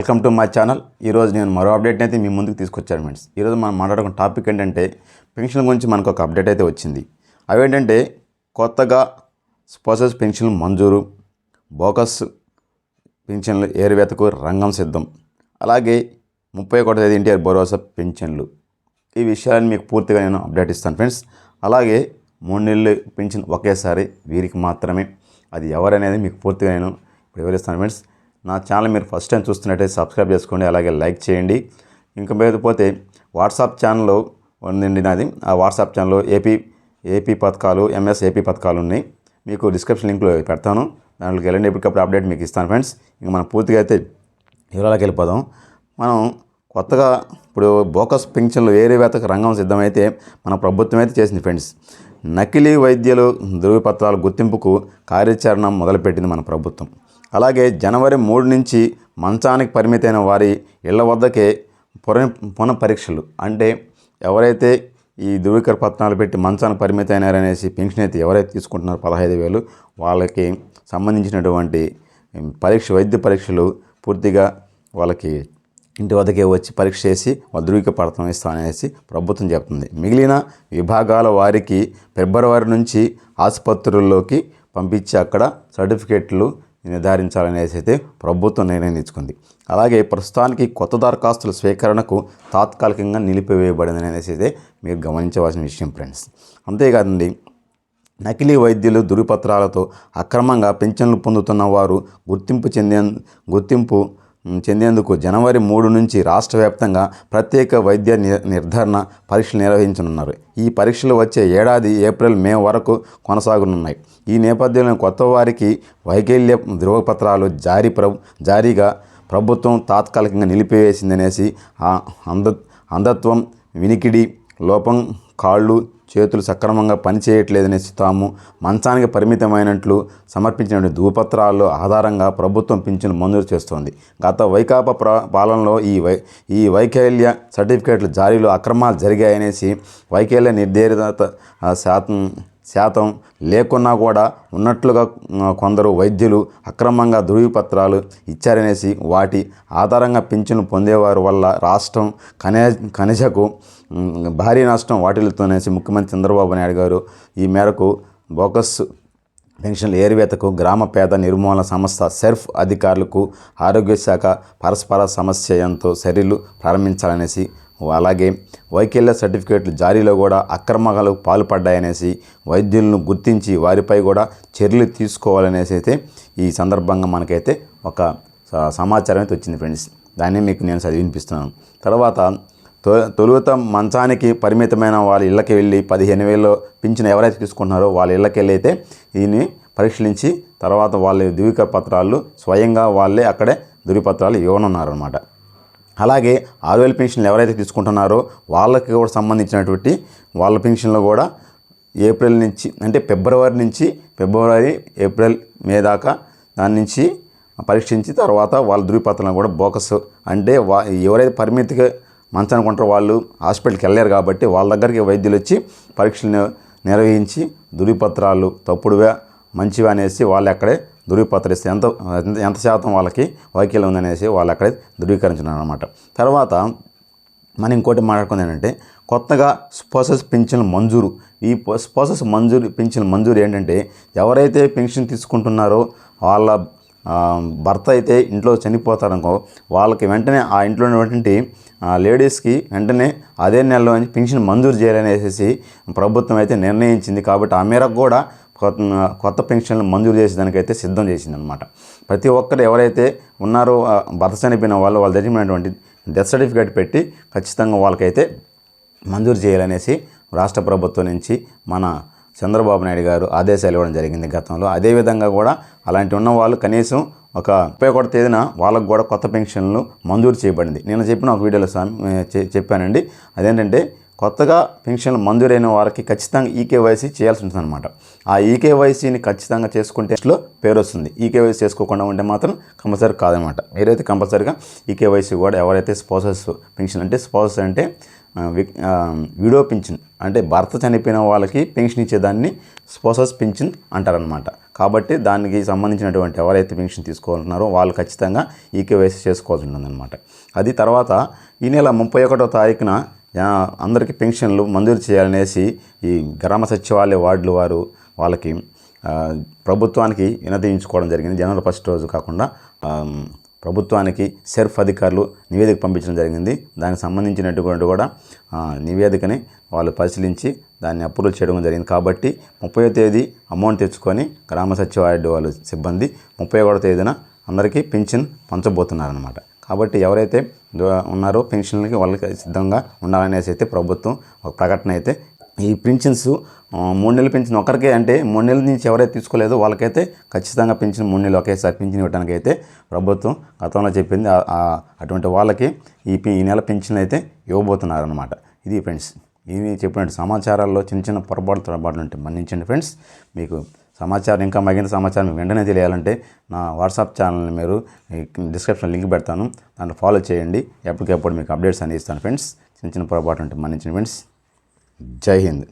Welcome to my channel ఈరోజు నేను మరో అప్డేట్ అయితే మీ ముందుకు తీసుకొచ్చాను ఫ్రెండ్స్ ఈరోజు మనం మాట్లాడుకున్న టాపిక్ ఏంటంటే పెన్షన్ గురించి మనకు ఒక అప్డేట్ అయితే వచ్చింది. అవేంటంటే కొత్తగా స్పోసెస్ పెన్షన్ మంజూరు బోకస్ పెన్షన్లు ఏరువేతకు రంగం సిద్ధం అలాగే ముప్పై ఒకటి తేదీ ఎన్టీఆర్ భరోసా పెన్షన్లు. ఈ విషయాన్ని మీకు పూర్తిగా నేను అప్డేట్ ఇస్తాను ఫ్రెండ్స్ అలాగే మూడు నెలలు పెన్షన్ ఒకేసారి వీరికి మాత్రమే. అది ఎవరనేది మీకు పూర్తిగా నేను ఇప్పుడు వివరిస్తాను ఫ్రెండ్స్ నా ఛానల్ మీరు ఫస్ట్ టైం చూస్తున్నట్టయితే సబ్స్క్రైబ్ చేసుకోండి అలాగే లైక్ చేయండి. ఇంకా లేకపోతే వాట్సాప్ ఛానల్లో ఉందండి నాది. ఆ వాట్సాప్ ఛానల్లో ఏపీ ఏపీ పథకాలు ఎంఎస్ ఏపీ పథకాలు ఉన్నాయి. మీకు డిస్క్రిప్షన్ లింక్లో పెడతాను. దాంట్లోకి వెళ్ళండి ఎప్పటికప్పుడు అప్డేట్ మీకు ఇస్తాను ఫ్రెండ్స్ ఇంకా మనం పూర్తిగా అయితే వివరాలకు వెళ్ళిపోదాం. మనం కొత్తగా ఇప్పుడు బోకస్ పింఛన్లు వేరే రంగం సిద్ధమైతే మన ప్రభుత్వం అయితే చేసింది ఫ్రెండ్స్ నకిలీ వైద్యులు ధృవపత్రాల గుర్తింపుకు కార్యాచరణ మొదలుపెట్టింది మన ప్రభుత్వం. అలాగే జనవరి మూడు నుంచి మంచానికి పరిమితైన వారి ఇళ్ళ వద్దకే పున పునః పరీక్షలు అంటే ఎవరైతే ఈ ధృవీకర పత్రాలు పెట్టి మంచానికి పరిమితమైనారనేసి పెన్షన్ అయితే ఎవరైతే తీసుకుంటున్నారో పదహైదు వేలు వాళ్ళకి సంబంధించినటువంటి పరీక్ష వైద్య పరీక్షలు పూర్తిగా వాళ్ళకి ఇంటి వద్దకే వచ్చి పరీక్ష చేసి వాళ్ళు ధృవీకరపత్రం ఇస్తామనేసి ప్రభుత్వం చెప్తుంది. మిగిలిన విభాగాల వారికి ఫిబ్రవరి నుంచి ఆసుపత్రుల్లోకి పంపించి అక్కడ సర్టిఫికేట్లు నిర్ధారించాలనేసి అయితే ప్రభుత్వం నిర్ణయం తీసుకుంది. అలాగే ప్రస్తుతానికి కొత్త దరఖాస్తుల స్వీకరణకు తాత్కాలికంగా నిలిపివేయబడింది అనేసి అయితే మీరు గమనించవలసిన విషయం ఫ్రెండ్స్. అంతేకాదండి నకిలీ వైద్యులు ధృవపత్రాలతో అక్రమంగా పెన్షన్లు పొందుతున్న వారు గుర్తింపు చెందే గుర్తింపు చెందేందుకు జనవరి మూడు నుంచి రాష్ట్ర వ్యాప్తంగా ప్రత్యేక వైద్య ని- నిర్ధారణ పరీక్షలు నిర్వహించనున్నారు. ఈ పరీక్షలు వచ్చే ఏడాది ఏప్రిల్ మే వరకు కొనసాగనున్నాయి. ఈ నేపథ్యంలో కొత్త వారికి వైకల్య ధృవపత్రాలు జారీ ప్ర జారీగా ప్రభుత్వం తాత్కాలికంగా నిలిపివేసిందనేసి ఆ అంధ అంధత్వం వినికిడి లోపం కాళ్ళు చేతులు సక్రమంగా పనిచేయట్లేదనేసి తాము మంచానికి పరిమితమైనట్లు సమర్పించిన ధూపత్రాల్లో ఆధారంగా ప్రభుత్వం పింఛను మంజూరు చేస్తోంది. గత వైకాపా ప్ర పాలనలో ఈ వై ఈ వైకల్య సర్టిఫికేట్ల జారీలో అక్రమాలు జరిగాయనేసి వైకల్య నిర్ధారిత శాతం శాతం లేకున్నా కూడా ఉన్నట్లుగా కొందరు వైద్యులు అక్రమంగా ధృవీపత్రాలు ఇచ్చారనేసి వాటి ఆధారంగా పింఛను పొందేవారి వల్ల రాష్ట్రం కనే కనిజకు భారీ నష్టం వాటిల్తోనేసి ముఖ్యమంత్రి చంద్రబాబు నాయుడు గారు ఈ మేరకు బోకస్ పెన్షన్ల ఏరివేతకు గ్రామ పేద నిర్మూలన సంస్థ సెర్ఫ్ అధికారులకు ఆరోగ్య శాఖ పరస్పర సమస్యయంతో చర్యలు ప్రారంభించాలనేసి అలాగే వైకల్య సర్టిఫికేట్లు జారీలో కూడా అక్రమాలకు పాల్పడ్డాయనేసి వైద్యులను గుర్తించి వారిపై కూడా చర్యలు తీసుకోవాలనేసి అయితే ఈ సందర్భంగా మనకైతే ఒక సమాచారం అయితే వచ్చింది ఫ్రెండ్స్. దాన్ని మీకు నేను చదివినిపిస్తున్నాను తర్వాత తొలుత మంచానికి పరిమితమైన వాళ్ళ ఇళ్ళకి వెళ్ళి పదిహేను వేలు పింఛన్ ఎవరైతే తీసుకుంటున్నారో వాళ్ళ ఇళ్ళకి వెళ్ళి అయితే దీన్ని పరిశీలించి తర్వాత వాళ్ళ ధృవీకర పత్రాలు స్వయంగా వాళ్ళే అక్కడే ధృవపత్రాలు ఇవ్వనున్నారు అనమాట అలాగే ఆరు వేల పెన్షన్లు ఎవరైతే తీసుకుంటున్నారో వాళ్ళకి కూడా సంబంధించినటువంటి వాళ్ళ పెన్షన్లు కూడా ఏప్రిల్ నుంచి అంటే ఫిబ్రవరి నుంచి ఫిబ్రవరి ఏప్రిల్ మే దాకా దాని నుంచి పరీక్షించి తర్వాత వాళ్ళ ధృవపత్రాలను కూడా బోకస్ అంటే వా ఎవరైతే పరిమితిగా మంచానికి వాళ్ళు హాస్పిటల్కి వెళ్ళారు కాబట్టి వాళ్ళ దగ్గరికి వైద్యులు వచ్చి పరీక్షలు నిర్వహించి ధృవపత్రాలు తప్పుడువే మంచివి అనేసి వాళ్ళు అక్కడే ధృవీపత్రిస్తే ఎంత ఎంత- ఎంత శాతం వాళ్ళకి వైకల్యం ఉందనేసి వాళ్ళు అక్కడే ధృవీకరించున్నారు అనమాట తర్వాత మనం ఇంకోటి మాట్లాడుకుంది ఏంటంటే కొత్తగా స్పోసెస్ పెన్షన్ మంజూరు. ఈ పో- స్పోసెస్ మంజూరు పెన్షన్ మంజూరు ఏంటంటే ఎవరైతే పెన్షన్ తీసుకుంటున్నారో వాళ్ళ భర్త అయితే ఇంట్లో చనిపోతారనుకో వాళ్ళకి వెంటనే ఆ ఇంట్లో ఉన్నటువంటి ఆ, లేడీస్కి వెంటనే అదే నెలలో నుంచి పెన్షన్ మంజూరు చేయాలనేసి ప్రభుత్వం అయితే నిర్ణయించింది. కాబట్టి ఆ మేరకు కూడా కొత్త కొత్త పెన్షన్లు మంజూరు చేసేదానికైతే సిద్ధం చేసిందనమాట ప్రతి ఒక్కరు ఎవరైతే ఉన్నారో భర్త చనిపోయిన వాళ్ళు వాళ్ళ జరిగినటువంటి డెత్ సర్టిఫికేట్ పెట్టి ఖచ్చితంగా వాళ్ళకైతే మంజూరు చేయాలనేసి రాష్ట్ర ప్రభుత్వం నుంచి మన చంద్రబాబు నాయుడు గారు ఆదేశాలు ఇవ్వడం జరిగింది గతంలో. అదేవిధంగా కూడా అలాంటి ఉన్న వాళ్ళు కనీసం ఒక ముప్పై ఒకటి తేదీన వాళ్ళకు కూడా కొత్త పెన్షన్లు మంజూరు చేయబడింది. నేను చెప్పిన ఒక వీడియోలో సామ్- చెప్పానండి. అదేంటంటే కొత్తగా పెన్షన్లు మంజూరైన వారికి ఖచ్చితంగా ఈకేవైసీ చేయాల్సి ఉంటుంది అనమాట ఆ ఈకేవైసీని ఖచ్చితంగా చేసుకుంటే లో పేరు వస్తుంది ఈకేవైసీ చేసుకోకుండా ఉంటే మాత్రం కంపల్సరీ కాదనమాట మీరైతే కంపల్సరీగా ఈకేవైసీ కూడా ఎవరైతే స్పోసెస్ పెన్షన్ అంటే స్పోసెస్ అంటే విడో పింఛన్. అంటే భర్త చనిపోయిన వాళ్ళకి పెన్షన్ ఇచ్చేదాన్ని స్పోసస్ పింఛన్ అంటారనమాట కాబట్టి దానికి సంబంధించినటువంటి ఎవరైతే పెన్షన్ తీసుకోవాలంటున్నారో వాళ్ళు ఖచ్చితంగా ఈకేవైసీ చేసుకోవాల్సి ఉంటుందన్నమాట. అది తర్వాత ఈ నెల ముప్పై ఒకటో తారీఖున అందరికీ పెన్షన్లు మంజూరు చేయాలనేసి ఈ గ్రామ సచివాలయ వార్డుల వారు వాళ్ళకి ప్రభుత్వానికి వినతించుకోవడం జరిగింది. జనవరి ఫస్ట్ రోజు కాకుండా ప్రభుత్వానికి సెర్ఫ్ అధికారులు నివేదిక పంపించడం జరిగింది. దానికి సంబంధించినటువంటి కూడా నివేదికని వాళ్ళు పరిశీలించి దాన్ని అప్రూవ్ చేయడం జరిగింది. కాబట్టి ముప్పై తేదీ అమౌంట్ తెచ్చుకొని గ్రామ సచివాలయ వాళ్ళు సిబ్బంది ముప్పై ఒకటో తేదీన అందరికీ పెన్షన్ పంచబోతున్నారనమాట కాబట్టి ఎవరైతే ఉన్నారో పెన్షన్లకి వాళ్ళకి సిద్ధంగా ఉండాలనేసి అయితే ప్రభుత్వం ఒక ప్రకటన అయితే ఈ పింఛన్స్ మూడు నెలలు పెంచిన ఒకరికే అంటే మూడు నెలల నుంచి ఎవరైతే తీసుకోలేదో వాళ్ళకైతే ఖచ్చితంగా పెంచిన మూడు నెలలు ఒకేసారి పింఛన్ ఇవ్వడానికి అయితే ప్రభుత్వం గతంలో చెప్పింది. అటువంటి వాళ్ళకి ఈ ఈ నెల పింఛన్లు అయితే ఇవ్వబోతున్నారనమాట ఇది ఫ్రెండ్స్ ఇవి చెప్పినట్టు సమాచారాల్లో చిన్న చిన్న పొరపాటు తొరపాట్లు ఉంటాయి మన్నించండి ఫ్రెండ్స్. మీకు సమాచారం ఇంకా మగిన సమాచారం మీకు వెంటనే తెలియాలంటే నా వాట్సాప్ ఛానల్ని మీరు డిస్క్రిప్షన్ లింక్ పెడతాను. దాన్ని ఫాలో చేయండి. ఎప్పటికప్పుడు మీకు అప్డేట్స్ అందిస్తాను ఇస్తాను ఫ్రెండ్స్. చిన్న చిన్న పొరపాటు ఉంటాయి మన్నించండి ఫ్రెండ్స్. జై హింద్.